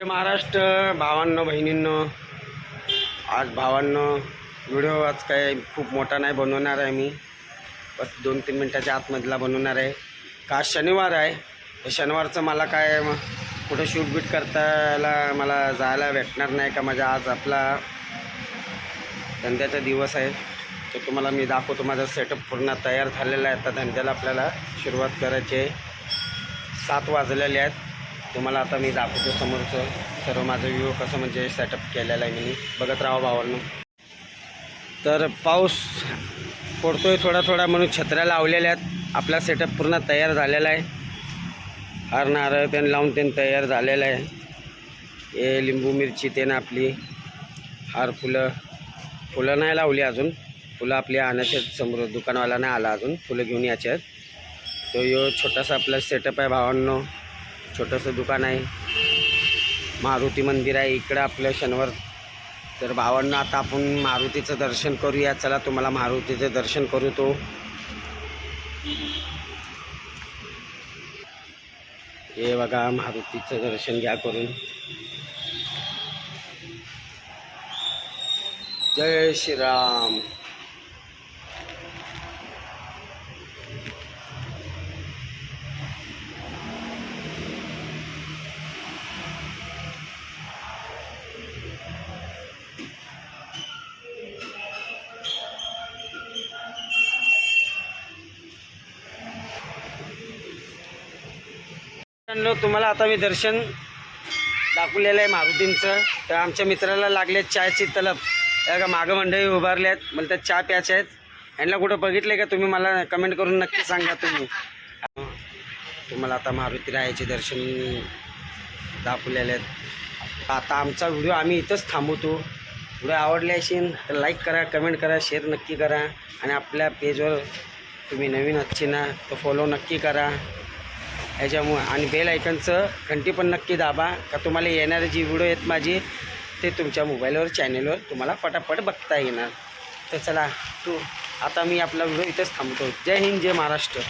महाराष्ट्र भावांनो बहिणींनो. आज भावांनो व्हिडिओ आज काय खूप मोठा नाही बनवणार आहे मी. बस दोन तीन मिनटाच्या आतमधला बनवणार आहे. का आज शनिवार आहे. तर शनिवारचं मला काय कुठं शूट बीट करतायला मला जायला भेटणार नाही का? माझा आज आपला धंद्याचा दिवस आहे. तर तुम्हाला मी दाखवतो माझा सेटअप पूर्ण तयार झालेला आहे. आता धंद्याला आपल्याला सुरुवात करायची आहे. सात वाजलेले आहेत. तुम्हाला आता मी दाखवतो समोरचं. सर्व माझं व्ह्यू कसं म्हणजे सेटअप केलेलं आहे मी. बघत राहा भावांनो. तर पाऊस पडतोय थोडा थोडा म्हणून छत्र्या लावलेल्या आहेत. आपला सेटअप पूर्ण तयार झालेला आहे. हार नारळ त्यानं लावून त्यानं तयार झालेलं आहे. हे लिंबू मिरची त्यानं आपली. हार फुलं. फुलं नाही लावली अजून. फुलं आपली आणायच्या समोर दुकानवाला नाही आला अजून. फुलं घेऊन याच्यात तो यो छोटासा आपला सेटअप आहे भावांनो. छोटंसं दुकान आहे. मारुती मंदिर आहे. इकडं आपलं शनिवार तर भावांना आता आपण मारुतीचं दर्शन करूया. चला तुम्हाला मारुतीचं दर्शन करू तो हे बघा मारुतीचं दर्शन घ्या करून. जय श्रीराम. तुम्हाला आता मी दर्शन दाखवलेलं आहे मारुतींचं. तर आमच्या मित्राला लागले चायची तलब. त्या का मागं मंडळी उभारले आहेत मला त्या चहा प्यायच्या आहेत यांना कुठं बघितलं का तुम्ही? मला कमेंट करून नक्की सांगा तुम्ही. तुम्हाला आता मारुती रायाचे दर्शन दाखवलेले आहेत. आता आमचा व्हिडिओ आम्ही इथंच थांबवतो. व्हिडिओ आवडले असेल तर लाईक करा कमेंट करा शेअर नक्की करा. आणि आपल्या पेजवर तुम्ही नवीन अच्छी ना तर फॉलो नक्की करा. याच्यामुळं. आणि बेल आयकनचं घंटी पण नक्की दाबा. का तुम्हाला येणारे जी व्हिडिओ आहेत माझी ते तुमच्या मोबाईलवर चॅनेलवर तुम्हाला पटापट बघता येणार. तर चला तू आता मी आपला व्हिडिओ इथंच थांबतो. जय हिंद जय महाराष्ट्र.